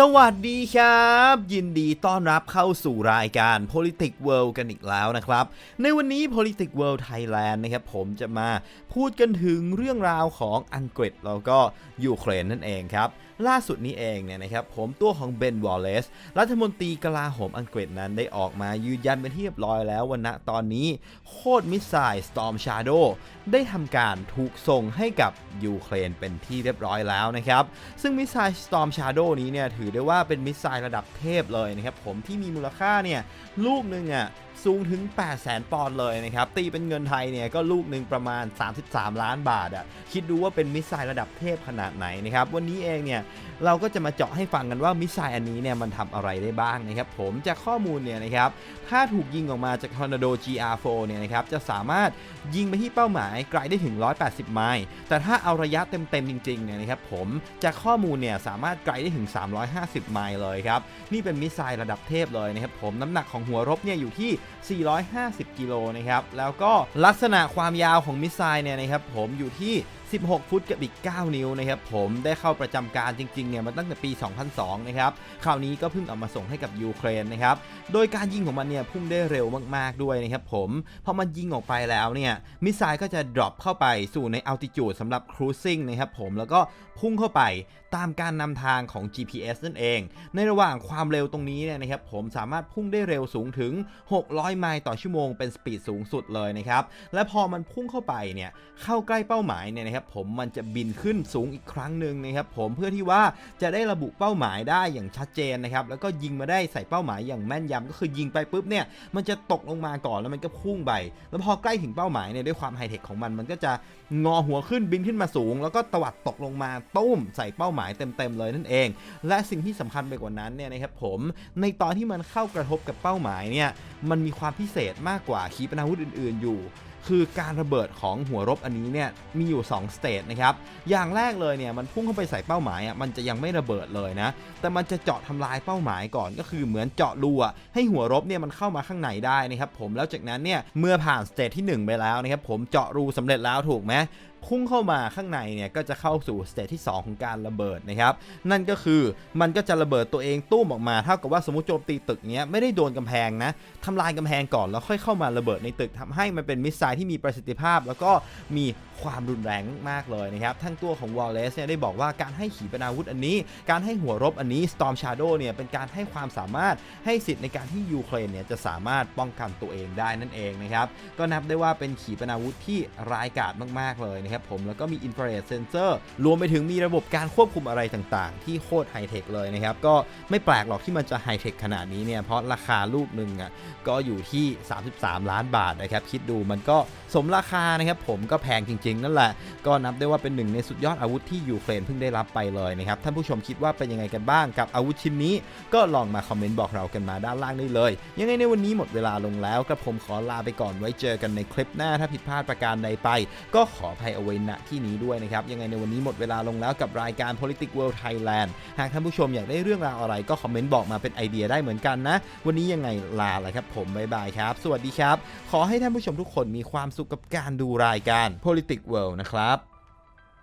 สวัสดีครับ ยินดีต้อนรับเข้าสู่รายการ Politics World กันอีกแล้วนะครับ ในวันนี้ Politics World Thailand นะครับผมจะมาพูดกันถึงเรื่องราวของอังกฤษแล้วก็ยูเครนนั่นเองครับ ล่าสุดนี้เองเนี่ยนะครับผมตัวของเบนวอลเลซรัฐมนตรีกลาโหมอังกฤษนั้นได้ออกมายืนยันเป็นที่เรียบร้อยแล้ววันณตอนนี้โคตรมิสไซล์ Storm Shadow ได้ทำการถูกส่งให้กับยูเครนเป็นที่เรียบร้อยแล้วนะครับ ซึ่งมิสไซล์ Storm Shadow นี้เนี่ยถือได้ว่าเป็นมิสไซล์ระดับเทพเลยนะครับผมที่มีมูลค่าเนี่ยลูกหนึ่งอะ สูงถึง 8 0 0 0 0ปอนด์เลยนะครับ ตีเป็นเงินไทยเนี่ยก็ลูกหนึ่งประมาณ 33 ล้านบาทอะ คิดดูว่าเป็นมิสไซล์ระดับเทพขนาดไหนนะครับ วันนี้เองเนี่ยเราก็จะมาเจาะให้ฟังกันว่ามิสไซล์อันนี้เนี่ยมันทำอะไรได้บ้างนะครับ ผมจากข้อมูลเนี่ยนะครับ ถ้าถูกยิงออกมาจาก Tornado GR4 เนี่ยนะครับ จะสามารถยิงไปที่เป้าหมายไกลได้ถึง 180 ไมล์ แต่ถ้าเอาระยะเต็มๆจริงๆเนี่ยนะครับผมจากข้อมูลเนี่ยสามารถไกลได้ถึง 350 ไมล์เลยครับ นี่เป็นมิสไซล์ระดับเทพเลยนะครับผม น้ำหนักของหัวรบเนี่ยอยู่ที่450 กิโลนะครับ แล้วก็ลักษณะความยาวของมิสไซล์เนี่ยนะครับผมอยู่ที่ 16 ฟุตกับอีก 9 นิ้วนะครับผมได้เข้าประจำการจริงๆเนี่ยมาตั้งแต่ปี 2002 นะครับคราวนี้ก็เพิ่งเอามาส่งให้กับยูเครนนะครับโดยการยิงของมันเนี่ยพุ่งได้เร็วมากๆด้วยนะครับผมพอมันยิงออกไปแล้วเนี่ยมิสไซล์ก็จะ drop เข้าไปสู่ใน altitude สำหรับ cruising นะครับผมแล้วก็พุ่งเข้าไปตามการนำทางของ GPS นั่นเอง ในระหว่างความเร็วตรงนี้เนี่ยนะครับผมสามารถพุ่งได้เร็วสูงถึง 600 ไมล์ต่อชั่วโมงเป็นสปีดสูงสุดเลยนะครับและพอมันพุ่งเข้าไปเนี่ยเข้าใกล้เป้าหมายเนี่ยนะครับผมมันจะบินขึ้นสูงอีกครั้งหนึ่งนะครับผมเพื่อที่ว่าจะได้ระบุเป้าหมายได้อย่างชัดเจนนะครับแล้วก็ยิงมาได้ใส่เป้าหมายอย่างแม่นยำก็คือยิงไปปุ๊บเนี่ยมันจะตกลงมาก่อนแล้วมันก็พุ่งไปแล้วพอใกล้ถึงเป้าหมายเนี่ยด้วยความไฮเทคของมันมันก็จะงอหัวขึ้นบินขึ้นมาสูง แล้วก็ตวัดตกลงมาตุ้มใส่เป้าหมายเต็มๆเลยนั่นเอง และสิ่งที่สำคัญไปกว่านั้นเนี่ยนะครับผมในตอนที่มันเข้ากระทบกับเป้าหมายเนี่ยมันมีความพิเศษมากกว่าขีปนาวุธอื่น ๆอยู่ คือการระเบิดของหัวรบอันนี้เนี่ยมีอยู่2สเตจนะครับอย่างแรกเลยเนี่ยมันพุ่งเข้าไปใส่เป้าหมายอะมันจะยังไม่ระเบิดเลยนะแต่มันจะเจาะทำลายเป้าหมายก่อนก็คือเหมือนเจาะรูอะให้หัวรบเนี่ยมันเข้ามาข้างในได้นะครับผมแล้วจากนั้นเนี่ยเมื่อผ่านสเตจที่ 1 ไปแล้วนะครับผมเจาะรูสำเร็จแล้วถูกไหมพุ่งเข้ามาข้างในเนี่ยก็จะเข้าสู่สเตจที่ 2 ของการระเบิดนะครับ นั่นก็คือมันก็จะระเบิดตัวเองตุ้มออกมาเท่ากับว่าสมมติโจมตีตึกเนี้ยไม่ได้โดนกำแพงนะทำลายกำแพงก่อนแล้วค่อยเข้ามาระเบิดในตึกทำให้มันเป็นมิสไซล์ที่มีประสิทธิภาพ แล้วก็มีความรุนแรงมากเลยนะครับ ทั้งตัวของวอลเลซเนี่ยได้บอกว่าการให้ขีปนาวุธอันนี้ การให้หัวรบอันนี้ Storm Shadow เนี่ยเป็นการให้ความสามารถให้สิทธิ์ในการที่ยูเครนเนี่ยจะสามารถป้องกันตัวเองได้นั่นเองนะครับก็นับได้ว่าเป็นขีปนาวุธที่ร้ายกาจมากๆเลยนะครับผมแล้วก็มี infrared sensor รวมไปถึงมีระบบการควบคุมอะไรต่างๆ ที่โคตรไฮเทคเลยนะครับ ก็ไม่แปลกหรอกที่มันจะไฮเทคขนาดนี้เนี่ย เพราะราคาลูกหนึ่งอะก็อยู่ที่ 33 ล้านบาทนะครับ คิดดูมันก็สมราคานะครับผมก็แพงจริง ๆ นั่นแหละ ก็นับได้ว่าเป็นหนึ่งในสุดยอดอาวุธที่ยูเครนเพิ่งได้รับไปเลยนะครับท่านผู้ชมคิดว่าเป็นยังไงกันบ้างกับอาวุธชิ้นนี้ ก็ลองมาคอมเมนต์บอกเรากันมาด้านล่างได้เลย ยังไงในวันนี้หมดเวลาลงแล้วกระผมขอลาไปก่อนไว้เจอกันในคลิปหน้าถ้าผิดพลาดประการใดไป ก็ขออภัยเอาไว้ณที่นี้ด้วยนะครับ ยังไงในวันนี้หมดเวลาลงแล้วกับรายการ Politics World Thailand หากท่านผู้ชมอยากได้เรื่องราวอะไรก็คอมเมนต์บอกมาเป็นไอเดียได้เหมือนกันนะ วันนี้ยังไงลาเลยครับผมบ๊ายบายครับ สวัสดีครับ ขอให้ท่านผู้ชมทุกคนมีความสุขกับการดูรายการ Politics World นะครับ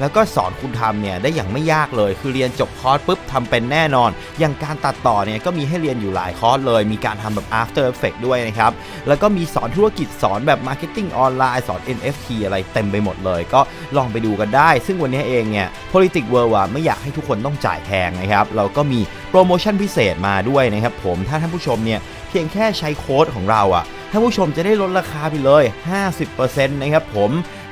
แล้วก็สอนคุณทำเนี่ยได้อย่างไม่ยากเลย คือเรียนจบคอร์สปุ๊บทำเป็นแน่นอน อย่างการตัดต่อเนี่ยก็มีให้เรียนอยู่หลายคอร์สเลย มีการทำแบบ After Effect ด้วยนะครับ แล้วก็มีสอนธุรกิจสอนแบบ Marketing ออนไลน์สอน NFT อะไรเต็มไปหมดเลย ก็ลองไปดูกันได้ ซึ่งวันนี้เองเนี่ย Politics World อะไม่อยากให้ทุกคนต้องจ่ายแพงนะครับ เราก็มีโปรโมชั่นพิเศษมาด้วยนะครับผม ถ้าท่านผู้ชมเนี่ยเพียงแค่ใช้โค้ดของเราอะท่านผู้ชมจะได้ลดราคาไปเลย 50%นะครับผม